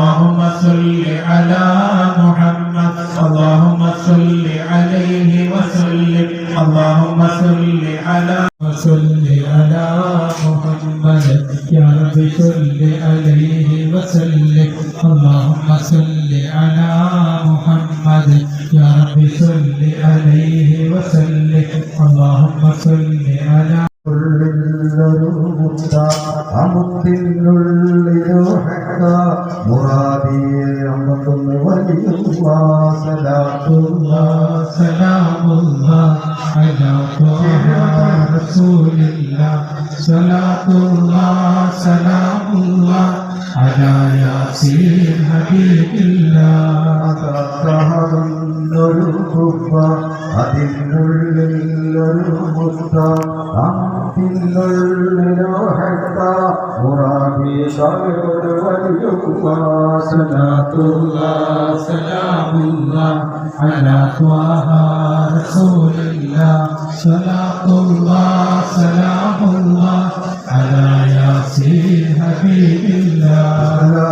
اللهم صل على محمد اللهم صل عليه وسلم اللهم صل على وصل على محمد يا رب صل മുറാദിയെ അമ്പത്തൊന്ന് വലിയുള്ള സലാത്തുള്ള സലാമുള്ള സലാത്തുള്ള സലാമുള്ള على ياسين حبيب الله ഒരു കുപ്പ അതിനുള്ളിൽ ഒരു മുത്ത അത്തിനൊഴിലോഹത്ത ഉറാബീഷോട് വലിയുവാസനാത്തുള്ള സലാമുള്ള അലാത്വാഹാരസൂലില്ല സലാത്തുള്ള സലാമുള്ള അലായാസീൻ ഹബീബിൽ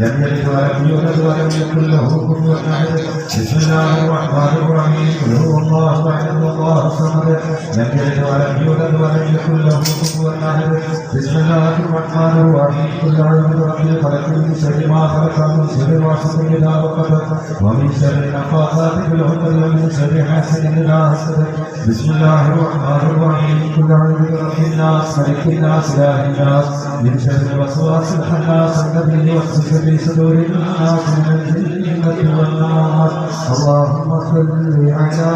لم يلد ولم يولد ولم يكن له كفوا أحد. بسم الله الرحمن الرحيم. هو الله أحد الله الصمد. لم يلد ولم يولد ولم يكن له كفوا أحد. بسم الله الرحمن الرحيم. قل أعوذ برب الفلق من شر ما خلق من شر غاسق إذا وقب ومن شر النفاثات في العقد ومن شر حاسد إذا حسد. بسم الله الرحمن الرحيم. قل أعوذ برب الناس ملك الناس إله الناس من شر الوسواس الخناس الذي يوسوس في صدور الناس من اللهم صل على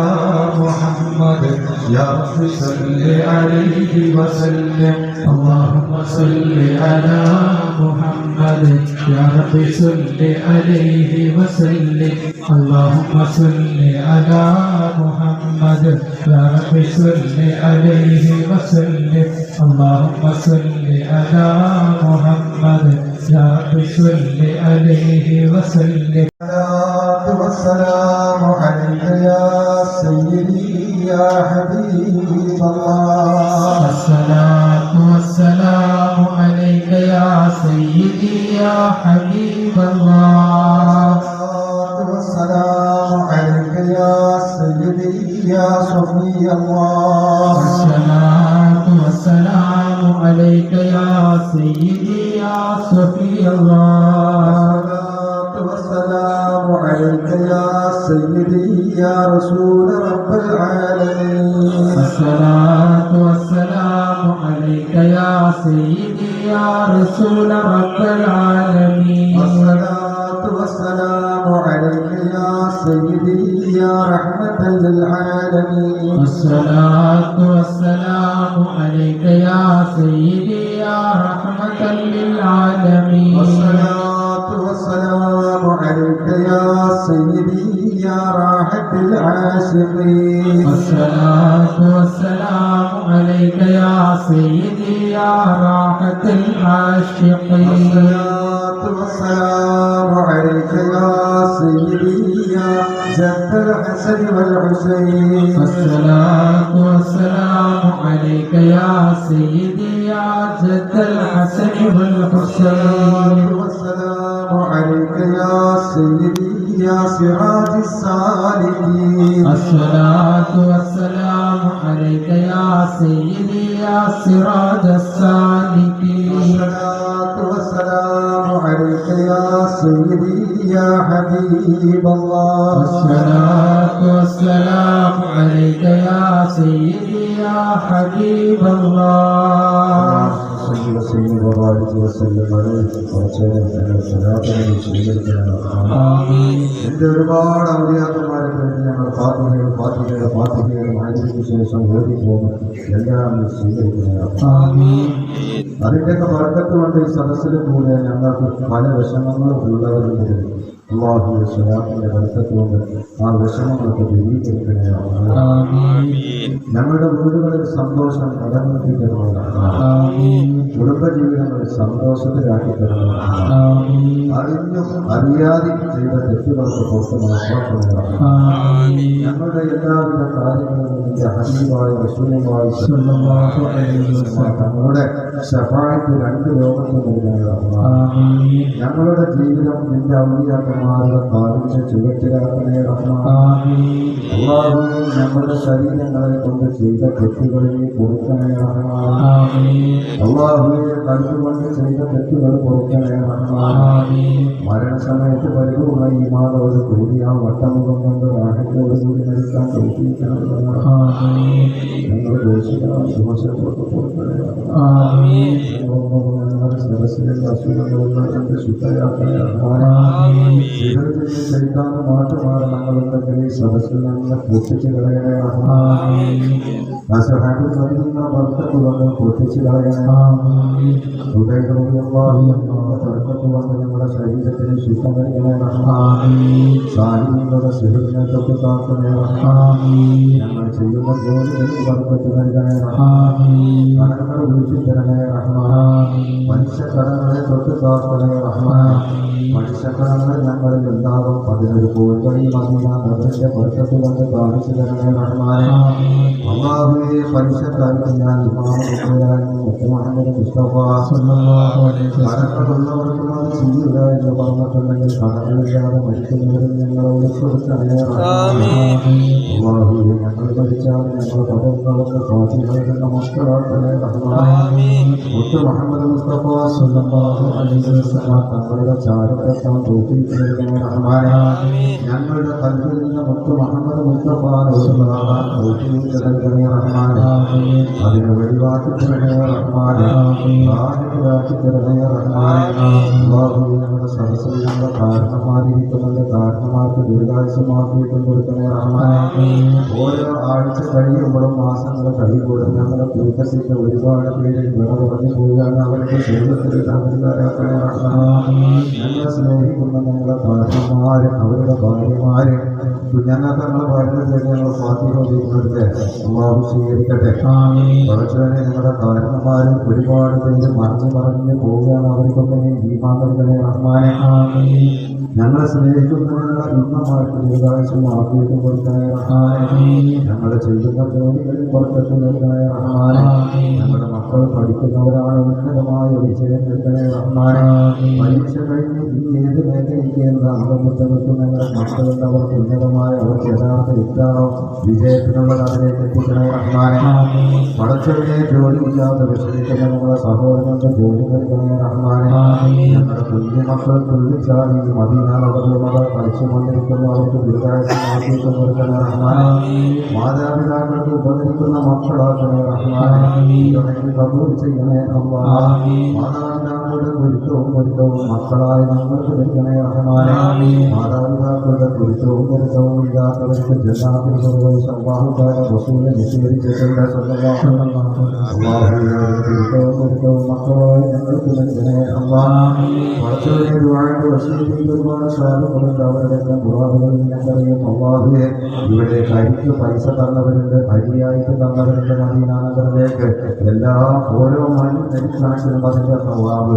محمد يا رب صل عليه وسلم اللهم صل على محمد يا رب صل عليه وسلم اللهم صل على محمد يا رب صل عليه وسلم اللهم صل على محمد يا رب صل عليه وسلم الصلاة والسلام عليك يا سيدي يا حبيب الله الصلاة والسلام عليك يا سيدي يا حبيب الله الصلاة والسلام عليك يا سيدي يا صفي الله الصلاة والسلام عليك يا سيدي يا صفي الله الصلاة والسلام عليك يا سيدي يا رسول رب العالمين الصلاة رسول رب العالمين. الصلاة والسلام عليك يا سيدي يا رحمة للعالمين. الصلاة والسلام عليك يا سيدي يا رحمة للعالمين. والصلاة والسلام عليك يا سيدي يا راحة العاشقين. الصلاة راحة العاشقين. والسلام عليك يا سيدي يا جد الحسن والحسين. الصلاة والسلام عليك يا سيدي يا جد الحسن والحسين. والسلام عليك يا سيدي يا سراج السالكين الصلاة والسلام عليك يا سيدي يا سراج السالكين عليك يا سيدي يا حبيب الله الصلاة والسلام عليك يا سيدي يا حبيب الله صلى وسلم وبارك وسلم عليه وسلم على صلاة من سيدنا محمد آمين ഞങ്ങൾ പാർട്ടികൾ പാർട്ടികളുടെ പാർട്ടികൾ മാറ്റിയതിനു ശേഷം ഓടിപ്പോകും എല്ലാം സ്വീകരിക്കുന്നതാണ് അതിന്റെയൊക്കെ വർഗത്തുകൊണ്ട് ഈ സദസ്സിൽ കൂടെ ഞങ്ങൾക്ക് പല വിഷമങ്ങളും ഉള്ളവരുണ്ട് അള്ളാഹുവിന്റെ ശരാബിന്റെ വലുപ്പത്തോട് ആ വിഷമങ്ങളൊക്കെ വിജയിച്ചിരിക്കുകയാണ് ഞങ്ങളുടെ വീടുകളിൽ സന്തോഷം കടന്നെത്തി തരുന്നതാണ് കുടുംബജീവിതം സന്തോഷത്തിലാക്കി തരുന്നതാണ് അറിഞ്ഞും അറിയാതെയും ചെയ്ത തെറ്റുകൾക്ക് പുറത്ത് ഞങ്ങളുടെ എല്ലാവിധ കാര്യങ്ങളും ഹസീബായ റസൂലുമായി തങ്ങളുടെ സഹായത്തിൽ രണ്ട് ലോകത്തും ഞങ്ങളുടെ ജീവിതം നിന്റെ അമ്മയാക്കുന്ന ഔലിയാക്കന്മാരുടെ കാലിന്റെ ചുവട്ടിലാക്കണേ റഹ്മാൻ آمين അള്ളാഹുവേ ഞങ്ങളുടെ ശരീരങ്ങളെ കൊണ്ട് ചെയ്ത തെറ്റുകളിൽ പൊറുക്കണേ റഹ്മാൻ آمين അള്ളാഹുവെ കണ്ടുകൊണ്ട് ചെയ്ത തെറ്റുകൾ പൊറുക്കണേ റഹ്മാൻ آمين മരണസമയത്ത് പരിപൂർണ ഈമാനോട് കൂടി ആ വട്ടമുഖം കൊണ്ട് രാഹത്തോട് കൂടി മരിക്കാൻ തോന്നിക്കണം آمين ഞങ്ങൾ ദോഷിക്കണം ദോഷത്തോട് കൊടുക്കണേ آمين ഞങ്ങളുടെ സദസ്സിലെ അസുഖങ്ങളെല്ലാം കണ്ട് ശുദ്ധയാക്കണേ റഹ്മാൻ آمين ജീവിതത്തിൽ നമ്മളുടെ മാറ്റുമാരണങ്ങളുണ്ടെങ്കിൽ സദസ്സിൽ നിന്ന് പൊട്ടിച്ചു കളയണേ അസഹാബിൽ നൽകുന്ന വർക്കത്ത് വന്ന് പൊട്ടിച്ചു കളയണം തുറക്കത്ത് വന്ന് നമ്മുടെ ശരീരത്തിന് ശുദ്ധം നൽകണേ സാഹിത്യങ്ങളുടെ സുഹൃത്തിനെ തൊട്ട് കാക്കണേ ഞങ്ങൾ ചെയ്യുന്ന ജോലികൾക്ക് വർക്കത്ത് നൽകണേ കടങ്ങൾ വിളിച്ചു തരണേ റഹ്മാൻ മനുഷ്യക്കടങ്ങളെ തൊട്ട് കാക്കണേ റഹ്മാൻ മനുഷ്യക്കടങ്ങൾ ഞങ്ങളിൽ ഉണ്ടാകും പതിനൊരു കോഴികളി മദീന നഗരന്റെ ബർക്കത്ത് കൊണ്ട് കാണിച്ചു തരണേ റഹ്മാനെ آمين അള്ളാഹുവെ പലിശക്കാർക്ക് ഞാൻ ഇമാമുഖ്യരാനും മുഹമ്മദ് മുസ്തഫ صلى الله عليه وسلم കടങ്ങളുള്ളവർക്കും അത് ചെയ്യുക എന്ന് പറഞ്ഞിട്ടുണ്ടെങ്കിൽ കടങ്ങളില്ലാതെ മരിക്കുന്നവരും ഞങ്ങളോട് കൊടുക്കണേ റഹ്മാനെ آمين അള്ളാഹുവെ ഞങ്ങൾ മരിച്ചാൽ ഞങ്ങൾ പദങ്ങൾക്ക് സ്വാധീനം മക്കളാക്കണേ റഹ്മാനെ മുത്ത് മുഹമ്മദ് മുസ്തഫ صلى الله عليه وسلم തങ്ങളുടെ ചാരിത്രത്താൽ തോപ്പിക്കുന്നതിനെ റഹ്മാനെ آمين ഞങ്ങളുടെ പല്ലിൽ നിന്ന് മുത്ത് മുഹമ്മദ് മുസ്തഫ റഹ്മാൻ അതിനെ ഒഴിവാക്കി തരണേ റഹ്മാൻ ആഹിറാക്കി തരണേ റഹ്മാൻ ഞങ്ങളുടെ സദസ്സിൽ ഞങ്ങളുടെ കാരണമാരിയിരിക്കുന്നതിന്റെ കാരണമാർക്ക് ദീർഘായുസമാക്കിയിട്ടും കൊടുക്കണേ റഹ്മാൻ ഓരോ ആഴ്ച കഴിയുമ്പോഴും മാസങ്ങൾ കഴിയുമ്പോഴും ഞങ്ങളുടെ കൂട്ടത്തിന്റെ ഒരുപാട് പേര് വിള കുറഞ്ഞു പോവുകയാണ്. അവർക്ക് ജീവിതത്തിൽ താമസിക്കാരാക്കണേ റഹ്മാൻ ഞങ്ങളെ സ്നേഹിക്കുന്ന ഞങ്ങളെ ഞങ്ങളുടെ ഭാര്യമാര് അവരുടെ ഭാര്യമാര്. ഞങ്ങൾക്ക് ഞങ്ങൾ ഭാര്യ ഞങ്ങൾ സ്വാധീനിക്കുന്നതിന്റെ അള്ളാഹു സ്വീകരിക്കട്ടെ. പടച്ചവനെ ഞങ്ങളുടെ കാരണന്മാരും ഒരുപാട് പേര് മറിഞ്ഞു മറിഞ്ഞ് പോവുകയാണ്. അവർക്കൊക്കെ നീ ഭീമാന്തരങ്ങളെ റഹ്മാനെ ഞങ്ങളെ സ്നേഹിക്കുന്നവരുടെ നന്മമാർക്ക് ദീർഘായുസം കൊടുക്കായ ഞങ്ങളെ ചെയ്യുന്ന ജോലികളിൽ പുറത്തെത്തി നൽകായ ഞങ്ങളുടെ മക്കൾ പഠിക്കുന്നവരാണ് ഉന്നതമായ വിജയം നൽകണേ പരീക്ഷ കഴിഞ്ഞ് ഇനി ഏത് മേഖലയ്ക്ക് എന്ന് അഭിമുഖത്തെ നിൽക്കുന്നവരുടെ മക്കളുണ്ട് അവർക്ക് ഉന്നതമായ അവർക്ക് യഥാർത്ഥ ഇത്താറോ വിജയത്തിനുള്ള അതിലേക്ക് എത്തിക്കണേ മനുഷ്യരുടെ ജോലിയില്ലാതെ വിഷമിക്കുന്ന നമ്മുടെ സഹോദരന്റെ ജോലി നൽകണേ റഹ്മാനെ നമ്മുടെ കുഞ്ഞുമക്കൾ തുള്ളിച്ചാടി മദീനാളപൂർവത മരിച്ചുകൊണ്ടിരിക്കുന്ന അവർക്ക് ദീർഘായുസം നൽകണേ റഹ്മാനെ. മാതാപിതാക്കൾക്ക് ഉപകരിക്കുന്ന മക്കളാക്കണേ റഹ്മാനെ. കബൂർ ചെയ്യണേ അമ്മ മാതാപിതാക്കൾ മാതാപിതാക്കളുടെ ഗുരുത്വവും ഗുരുത്വവും മക്കളായി ഞങ്ങൾക്ക് നൽകണേ റഹ്മാനെ. മാതാപിതാക്കളുടെ ഗുരുത്വവും ഗുരുത്വവും ഇല്ലാത്തവർക്ക് കൊണ്ടുപോയി സൗഭാഗ്യക്കാരെ വസൂലെ നിഷേധിച്ചിട്ടുണ്ട്. ഗുരുത്വവും ഗുരുത്വവും മക്കളായി ഞങ്ങൾക്ക് നൽകണേ കുറച്ചുകൂടി ഒരുപാട് വസൂലിക്ക് ഒരുപാട് സാധനങ്ങളുണ്ട് അവരുടെ മുറാദുകൾ ഞങ്ങൾക്കറിയാം അള്ളാഹുവെ ഇവിടെ കരിക്ക് പൈസ തന്നവരുണ്ട്. അരിയായിട്ട് തന്നവരുണ്ട് മദീനാനഗറിലേക്ക് എല്ലാം ഓരോ മണി നെരിക്കണക്കിനും അതിന്റെ പ്രഭാവ്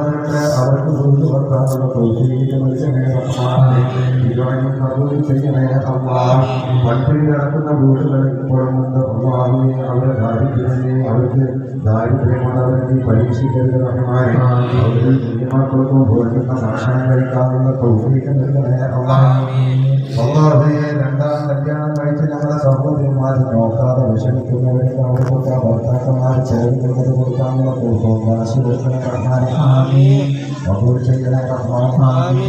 സ്ഥലമുള്ളവരുടെ അവർക്ക് വീട് വെക്കാനുള്ള കൗശീലം നൽകണേ റഹ്മാനെ ഇതുവഴി കബൂൽ ചെയ്യണേ അമ്മ പട്ടിണി കിടക്കുന്ന വീടുകളിൽ പുറമുണ്ട് അമ്മാവിനെ അവരെ ദാരിദ്ര്യത്തെ അവർക്ക് ദാരിദ്ര്യമുള്ളവരെ നീ പരീക്ഷിക്കരുത് റഹ്മാനെ. അവർക്ക് കുഞ്ഞുമക്കൾക്കും പോരുന്ന ഭക്ഷണം അമ്മ അള്ളാഹുവേ രണ്ടാം കല്യാണം കഴിച്ച് ഞങ്ങളുടെ സഹോദരിമാർ നോക്കാതെ വിഷമിക്കുന്നവർക്ക് അവർക്കൊക്കെ ഭർത്താക്കന്മാർ കൊണ്ട് കൊടുക്കാനുള്ള കൊടുക്കും മനസ്സ് കൊടുക്കണേ ചെയ്യണേ റഹ്മാനെ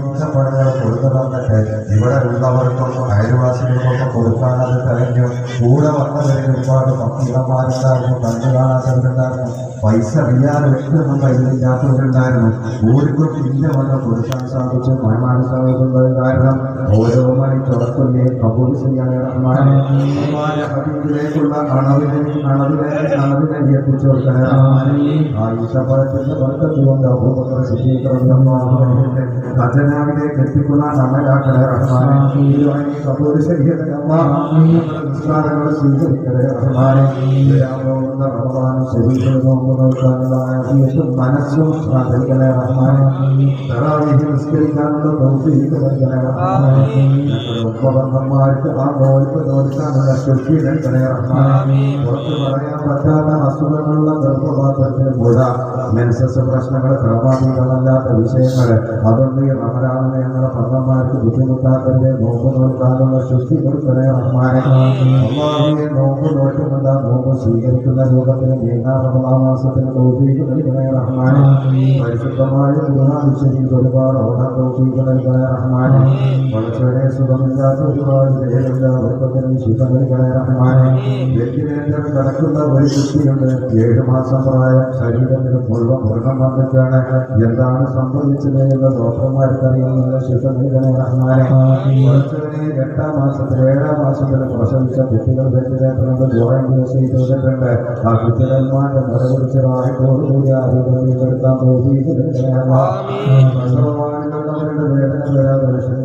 ഈച്ചപ്പഴങ്ങൾ കൊടുത്തു തന്നിട്ട് ഇവിടെ ഉള്ളവർക്കൊന്നും അയൽവാസികൾക്കൊക്കെ കഴിഞ്ഞു കൂടെ വന്നവരിൽ ഒരുപാട് ഭക്തിടന്മാരുണ്ടായിരുന്നു കണ്ണു കാണാത്തവരുണ്ടായിരുന്നു പൈസ അറിയാതെ വ്യക്തിയൊന്നും കയ്യിലില്ലാത്തവരുണ്ടായിരുന്നു ഓർക്കും പിന്നെ വന്ന് കൊടുക്കാൻ സാധിച്ചു മഴമാറി സാധിക്കുന്നത് കാരണം ഓരോ മണി തുറക്കുന്നേ ഖജനാവിലേക്ക് എത്തിക്കുന്ന അമലാക്കണേ റഹ്മാനെ ചെയ്യണേ അല്ലാഹ് നിസ്കാരങ്ങൾ സ്വീകരിക്കണേ റഹ്മാനെ വരാവുന്ന റമദാൻ ശരീരം നോക്കുന്നവർക്കാനുള്ള ആഫിയത്തും മനസ്സും പ്രാർത്ഥിക്കണേ റഹ്മാനെ തറാവീഹ് നിസ്കരിക്കാനുള്ള തൗഫീഖ് നൽകണേ റഹ്മാനെ ഞങ്ങളുടെ ഉപകരണന്മാർക്ക് ആ നോൽപ്പ് നോൽക്കാനുള്ള ശക്തി നൽകണേ റഹ്മാനെ പുറത്ത് പറയാൻ പറ്റാത്ത അസുഖങ്ങളുള്ള ഗർഭപാത്രത്തിന് മുഴ മെൻസസ് പ്രശ്നങ്ങൾ ക്രമാതീതമല്ലാത്ത വിഷയങ്ങൾ അതൊന്നും ഈ റമലാനിനെ ഞങ്ങളുടെ പങ്കന്മാർക്ക് ബുദ്ധിമുട്ടാക്കരുത് നോമ്പ് നോൽക്കാനുള്ള ശക്തി കൊടുക്കണേ റഹ്മാനെ അള്ളാഹുവിനെ നോമ്പ് നോക്കുന്നുണ്ട് ആ നോമ്പ് സ്വീകരിക്കുന്ന ലോകത്തിന് റമദാൻ മാസത്തിന് തൗഫീഖ് നൽകണേ പരിശുദ്ധമായ ഗുണാവിശേഷി ഒരുപാട് ഓടാ തൗഫീഖ് നൽകണേ റഹ്മാനെ വളരെ സുഖമില്ലാത്ത ഒരുപാട് പേരുള്ളവർക്കൊക്കെ നീ സുഖം നൽകണേ റഹ്മാനെ വെന്റിലേറ്റർ കിടക്കുന്ന ഏഴ് മാസം പ്രായം ശരീരത്തിന് മുഴുവൻ മൃഗം വന്നിട്ടാണ് എന്താണ് സംഭവിച്ചത് എന്ന് ഡോക്ടർമാർക്ക് അറിയാനുള്ള സുഖം നൽകണേ റഹ്മാനെ എട്ടാം മാസത്തിൽ ഏഴാം മാസത്തിൽ പ്രസവിച്ച കുട്ടികൾ വെന്റിലേറ്ററിന്റെ ദൂരം ചെയ്തിട്ടുണ്ട് ആ കുട്ടികന്മാരുടെ മറുപടിച്ച് റാഹിക്കോടുകൂടി ആരോഗ്യം എടുക്കാൻ പ്രസവമാനുള്ളവരുടെ വേദന വരാതെ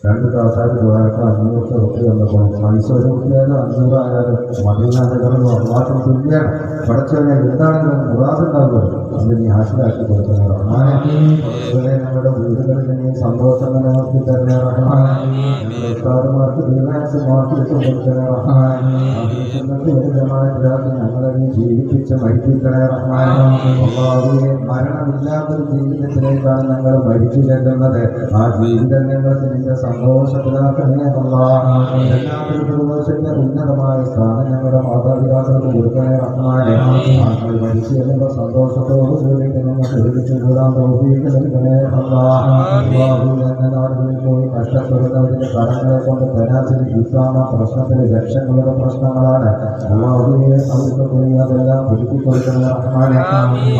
രണ്ട് താത്താരി പോയപ്പോൾ അഞ്ഞൂറ് റുപ്യ വന്നപ്പോൾ മൈസൂർ റുപ്യായാലും അഞ്ഞൂറായാലും മദീനഗറിൽ മാത്രം തുല്യാണ് പഠിച്ചവനെ എന്താണെങ്കിലും മുറാദുണ്ടാകുമല്ലോ അത് നീ ഹാസിലാക്കി കൊടുത്തത് റഹ്മാനെ നമ്മുടെ വീടുകളിൽ സന്തോഷം തന്നെ തരണേ ഞങ്ങളുടെ ഉസ്താദുമാർക്ക് റഹ്മാനെ. ആഗ്രഹിക്കുന്നത് ഒരു ജമാഅത്തിലാക്കി ഞങ്ങളെ ജീവിപ്പിച്ച് മരിപ്പിക്കണേ അള്ളാഹുവെ മരണമില്ലാത്തൊരു ജീവിതത്തിലേക്കാണ് ഞങ്ങൾ മരിച്ചു ചെല്ലുന്നത് ആ ജീവിതം ഞങ്ങൾക്ക് നിന്റെ സന്തോഷത്തിന്റെ ഉന്നതമായ സ്ഥാനം ഞങ്ങളുടെ മാതാപിതാക്കൾക്ക് കൊടുക്കണേ റഹ്മാനെ. മരിച്ചു ചെല്ലുമ്പോൾ സന്തോഷത്തോടു കൂടി ഞങ്ങൾക്ക് ഒരുമിച്ച് ജീവിതം തൗഫീഖ് നൽകണേ അല്ലാഹ് അല്ലാഹു എന്ന നാടുകളിൽ പോയി കഷ്ടപ്പെടുന്നവരുടെ കടങ്ങളെ കൊണ്ട് തരാസിൽ ഇസ്ലാമ പ്രശ്നത്തിലെ ലക്ഷങ്ങളുടെ പ്രശ്നങ്ങളാണ് അള്ളാഹുവിനെ അവർക്ക് പോയി അതെല്ലാം ഒരുക്കി കൊടുക്കുന്ന റഹ്മാനെ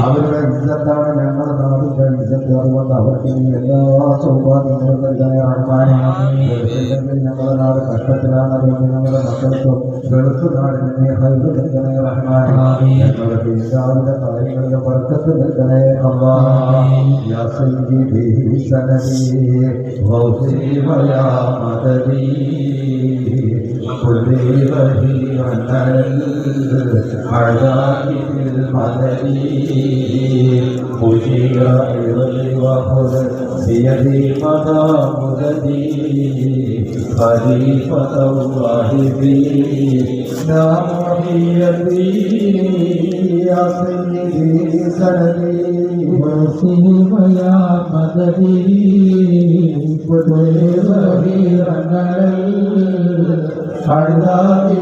അവരുടെ ഇജ്ജത്താണ് ഞങ്ങളുടെ നാടിന്റെ ഇജ്ജത്ത് അതുകൊണ്ട് അവർക്ക് നീ എല്ലാ സൗഭാഗ്യങ്ങളും നൽകണേ റഹ്മാനെ ഗൾഫില്ലെങ്കിൽ ഞങ്ങളുടെ നാട് കഷ്ടത്തിലാണ് അതുകൊണ്ട് ഞങ്ങളുടെ മക്കൾക്കും ഗൾഫ് നാടിന് നീ ഹൈബ് നൽകണേ റഹ്മാനെ ഞങ്ങളുടെ എല്ലാവരുടെ കാര്യങ്ങളിലും قتل کرے اللہ یا سیدی سندی غوثی و یا مددی قلی وحی ونل حیائی المددی خوشی غیر وحر سیدی مدام مددی خلیفت اللہ بی نام حیدی يا سيدي سندي وسيم يا مددي كل ظهير الأعداء